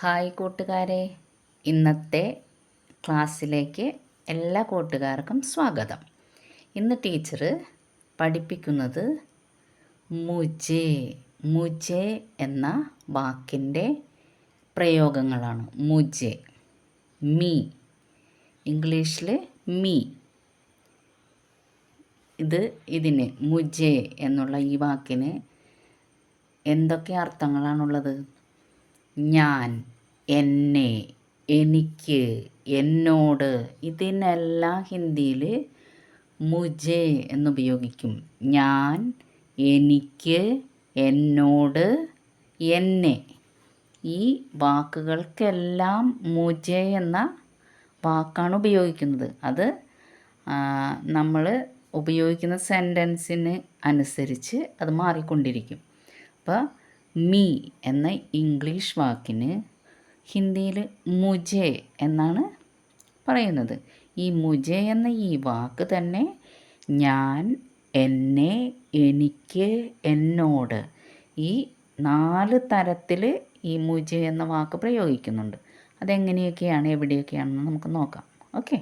Hi കൂട്ടുകാരെ. ഇന്നത്തെ ക്ലാസ്സിലേക്ക് എല്ലാ കൂട്ടുകാർക്കും സ്വാഗതം. ഇന്ന് ടീച്ചർ പഠിപ്പിക്കുന്നത് മുജെ മുജെ എന്ന വാക്കിന്റെ പ്രയോഗങ്ങളാണ്. മുജെ മീ ഇംഗ്ലീഷിൽ മീ. ഇത് ഇതിന് മുജെ എന്നുള്ള ഈ വാക്കിന് എന്തൊക്കെ അർത്ഥങ്ങളാണുള്ളത്? ഞാൻ എന്നെ എനിക്ക് എന്നോട് ഇതിനെല്ലാം ഹിന്ദിയിൽ മുജേ എന്നുപയോഗിക്കും. ഞാൻ എനിക്ക് എന്നോട് എന്നെ. ഈ വാക്കുകൾക്കെല്ലാം മുജേ എന്ന വാക്കാണ് ഉപയോഗിക്കുന്നത്. അത് നമ്മൾ ഉപയോഗിക്കുന്ന സെന്റൻസിന് അനുസരിച്ച് അത് മാറിക്കൊണ്ടിരിക്കും. അപ്പോൾ മീ എന്ന ഇംഗ്ലീഷ് വാക്കിന് ഹിന്ദിയിൽ മുജെ എന്നാണ് പറയുന്നത്. ഈ മുജെ എന്ന ഈ വാക്ക് തന്നെ ഞാൻ എന്നെ എനിക്ക് എന്നോട് ഈ നാല് തരത്തിൽ ഈ മുജെ എന്ന വാക്ക് പ്രയോഗിക്കുന്നുണ്ട്. അതെങ്ങനെയൊക്കെയാണ് എവിടെയൊക്കെയാണെന്ന് നമുക്ക് നോക്കാം. Okay.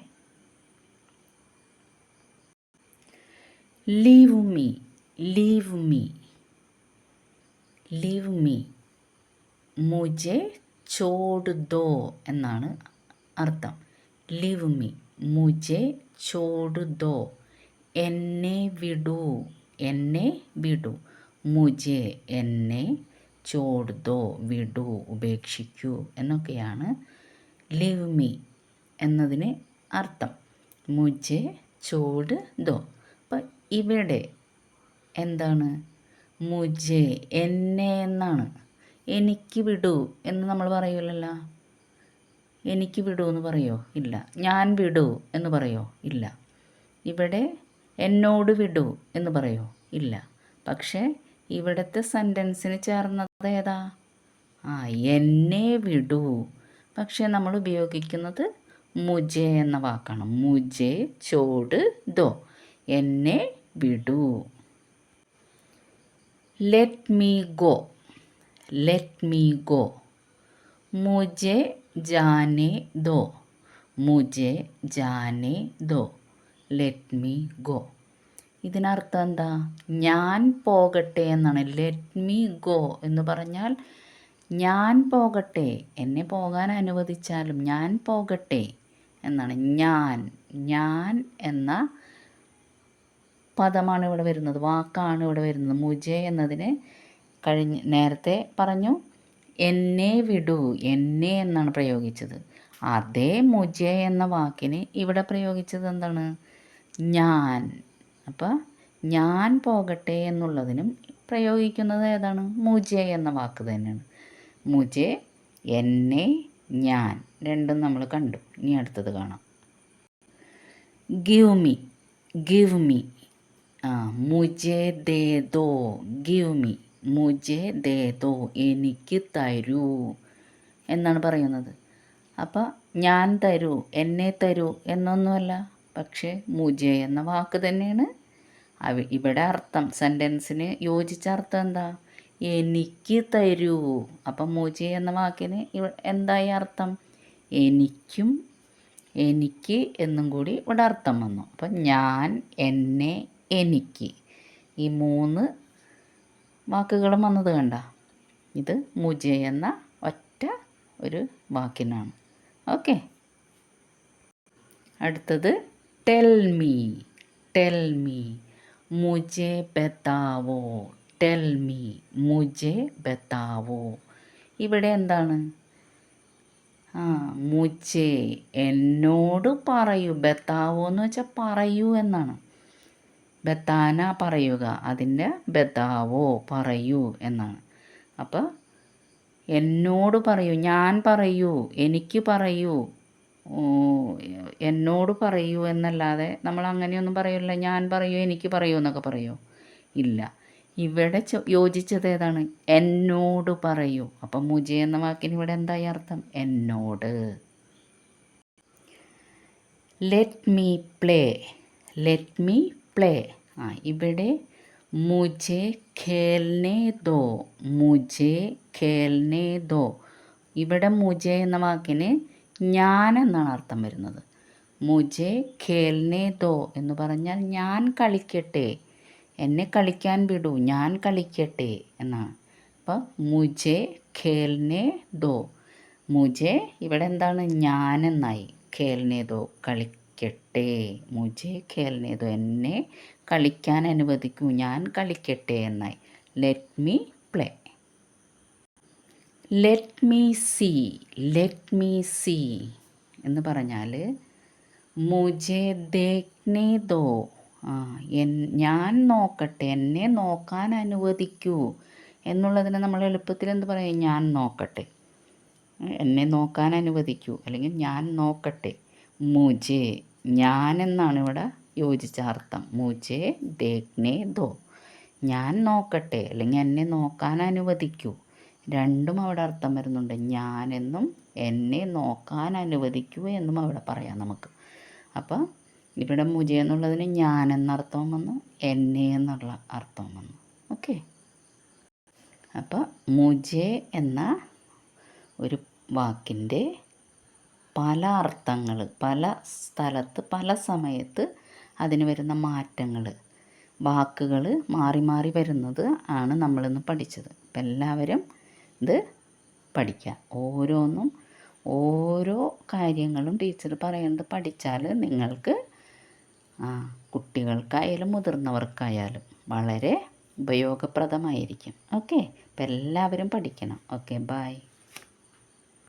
Leave me leave me. Leave me മുജെ ചോട് ദോ എന്നാണ് അർത്ഥം. ലീവ് മീ മുജെ ചോട് ദോ. എന്നെ വിടൂ. എന്നെ വിടൂ. മുജെ എന്നെ ചോട് ദോ വിടൂ ഉപേക്ഷിക്കൂ എന്നൊക്കെയാണ് ലീവ് മീ എന്നതിന് അർത്ഥം. മുജെ ചോട് ദോ. അപ്പം ഇവിടെ എന്താണ് മുജെ എന്നെ എന്നാണ്? എനിക്ക് വിടൂ എന്ന് നമ്മൾ പറയൂലല്ലോ? എനിക്ക് വിടൂ എന്ന് പറയോ? ഇല്ല. ഞാൻ വിടൂ എന്ന് പറയോ? ഇല്ല. ഇവിടെ എന്നോട് വിടൂ എന്ന് പറയോ? ഇല്ല. പക്ഷേ ഇവിടുത്തെ സെന്റൻസിന് ചേർന്നത് ഏതാ? ആ എന്നെ വിടൂ. പക്ഷേ നമ്മൾ ഉപയോഗിക്കുന്നത് മുജെ എന്ന വാക്കാണ്. മുജെ ചോട് ദോ. എന്നെ വിടൂ. Let me go let me go മുജെ ജാനെ ദോ. മുജെ ജാനെ ദോ. ലെറ്റ് മീ ഗോ ഇതിനർത്ഥം എന്താ? ഞാൻ പോകട്ടെ എന്നാണ്. ലെറ്റ് മീ ഗോ എന്ന് പറഞ്ഞാൽ ഞാൻ പോകട്ടെ. എന്നെ പോകാൻ അനുവദിച്ചാലും ഞാൻ പോകട്ടെ എന്നാണ്. ഞാൻ ഞാൻ എന്ന പദമാണ് ഇവിടെ വരുന്നത്. വാക്കാണ് ഇവിടെ വരുന്നത്. മുജെ എന്നതിന് കഴിഞ്ഞ് നേരത്തെ പറഞ്ഞു. എന്നെ വിടൂ എന്നെ എന്നാണ് പ്രയോഗിച്ചത്. അതേ മുജെ എന്ന വാക്കിന് ഇവിടെ പ്രയോഗിച്ചത് എന്താണ്? ഞാൻ. അപ്പോൾ ഞാൻ പോകട്ടെ എന്നുള്ളതിനും പ്രയോഗിക്കുന്നത് ഏതാണ്? മുജെ എന്ന വാക്ക് തന്നെയാണ്. മുജെ എന്നെ ഞാൻ രണ്ടും നമ്മൾ കണ്ടു. ഇനി അടുത്തത് കാണാം. ഗിവ് മീ ഗിവ് മീ ആ മുജെ ദേ ദോ ഗിവ് മീ മുജെ ദേ ദോ എനിക്ക് തരൂ എന്നാണ് പറയുന്നത്. അപ്പോൾ ഞാൻ തരൂ എന്നെ തരൂ എന്നൊന്നുമല്ല. പക്ഷേ മുജെ എന്ന വാക്ക് തന്നെയാണ്. അവ ഇവിടെ അർത്ഥം സെന്റൻസിന് യോജിച്ച അർത്ഥം എന്താ? എനിക്ക് തരൂ അപ്പം മുജെ എന്ന വാക്കിന് എന്തായി അർത്ഥം? എനിക്കും എനിക്ക് എന്നും കൂടി ഇവിടെ അർത്ഥം വന്നു. അപ്പം ഞാൻ എന്നെ എനിക്ക്. ഈ മൂന്ന് വാക്കുകളും വന്നത് കണ്ട? ഇത് മുജ എന്ന ഒറ്റ ഒരു വാക്കിനാണ്. ഓക്കെ. അടുത്തത് ടെൽ മീ ടെൽ മീ മുജെ ബത്താവോ ടെൽ മീ മുജെ ബത്താവോ. ഇവിടെ എന്താണ്? ആ മുജെ എന്നോട് പറയൂ ബത്താവോ എന്ന് വെച്ചാൽ പറയൂ എന്നാണ്. ബത്താന പറയുക. അതിന്റെ ബത്താവോ പറയൂ എന്നാണ്. അപ്പോൾ എന്നോട് പറയൂ ഞാൻ പറയൂ എനിക്ക് പറയൂ എന്നോട് പറയൂ എന്നല്ലാതെ നമ്മൾ അങ്ങനെയൊന്നും പറയില്ല ഞാൻ പറയൂ എനിക്ക് പറയൂ എന്നൊക്കെ പറയൂ. ഇല്ല. ഇവിടെ യോജിച്ചത് ഏതാണ്? എന്നോട് പറയൂ. അപ്പം മുജ എന്ന വാക്കിന് ഇവിടെ എന്തായി അർത്ഥം? എന്നോട്. Let me play let me play. ആ ഇവിടെ മുജെ ഖേൽനെ ദോ മുജെ ഖേൽനെ ദോ. ഇവിടെ മുജെ എന്ന വാക്കിന് ഞാൻ എന്നാണ് അർത്ഥം വരുന്നത്. മുജെ ഖേൽനെ ദോ എന്ന് പറഞ്ഞാൽ ഞാൻ കളിക്കട്ടെ എന്നെ കളിക്കാൻ വിടൂ ഞാൻ കളിക്കട്ടെ എന്നാണ്. അപ്പോൾ മുജെ ഖേൽനെ ദോ. മുജെ ഇവിടെ എന്താണ്? ഞാൻ എന്നായി ഖേൽനെ ദോ കളിക്കട്ടെ. മുജെ ഖേൽനേതു എന്നെ കളിക്കാൻ അനുവദിക്കൂ. ഞാൻ കളിക്കട്ടെ എന്നായി. Let me play let me see let me see എന്ന് പറഞ്ഞാൽ മുജെ ദേഖ്നേതോ ആ എൻ ഞാൻ നോക്കട്ടെ. എന്നെ നോക്കാൻ അനുവദിക്കൂ. എന്നുള്ളതിനെ നമ്മൾ എളുപ്പത്തിൽ എന്ത് പറയും? ഞാൻ നോക്കട്ടെ. എന്നെ നോക്കാൻ അനുവദിക്കൂ. അല്ലെങ്കിൽ ഞാൻ നോക്കട്ടെ. മുജെ ഞാൻ എന്നാണ് ഇവിടെ യോജിച്ച അർത്ഥം. മുജേ ദേഖ്നേ ദോ. ഞാൻ നോക്കട്ടെ അല്ലെങ്കിൽ എന്നെ നോക്കാൻ അനുവദിക്കൂ. രണ്ടും അവിടെ അർത്ഥം വരുന്നുണ്ട്. ഞാനെന്നും എന്നെ നോക്കാൻ അനുവദിക്കൂ എന്നും അവിടെ പറയാം നമുക്ക്. അപ്പോൾ ഇവിടെ മുജ എന്നുള്ളതിന് ഞാൻ എന്നർത്ഥം വന്നു എന്നെ എന്നുള്ള അർത്ഥം വന്നു. ഓക്കെ? അപ്പോൾ മുജെ എന്ന ഒരു വാക്കിന്റെ പല അർത്ഥങ്ങൾ പല സ്ഥലത്ത് പല സമയത്ത് അതിന് വരുന്ന മാറ്റങ്ങൾ വാക്കുകൾ മാറി മാറി വരുന്നത് ആണ് നമ്മളിന്ന് പഠിച്ചത്. അപ്പം എല്ലാവരും ഇത് പഠിക്കുക. ഓരോന്നും ഓരോ കാര്യങ്ങളും ടീച്ചർ പറയുന്നത് പഠിച്ചാൽ നിങ്ങൾക്ക് കുട്ടികൾക്കായാലും മുതിർന്നവർക്കായാലും വളരെ ഉപയോഗപ്രദമായിരിക്കും. ഓക്കെ? അപ്പം എല്ലാവരും പഠിക്കണം. Okay bye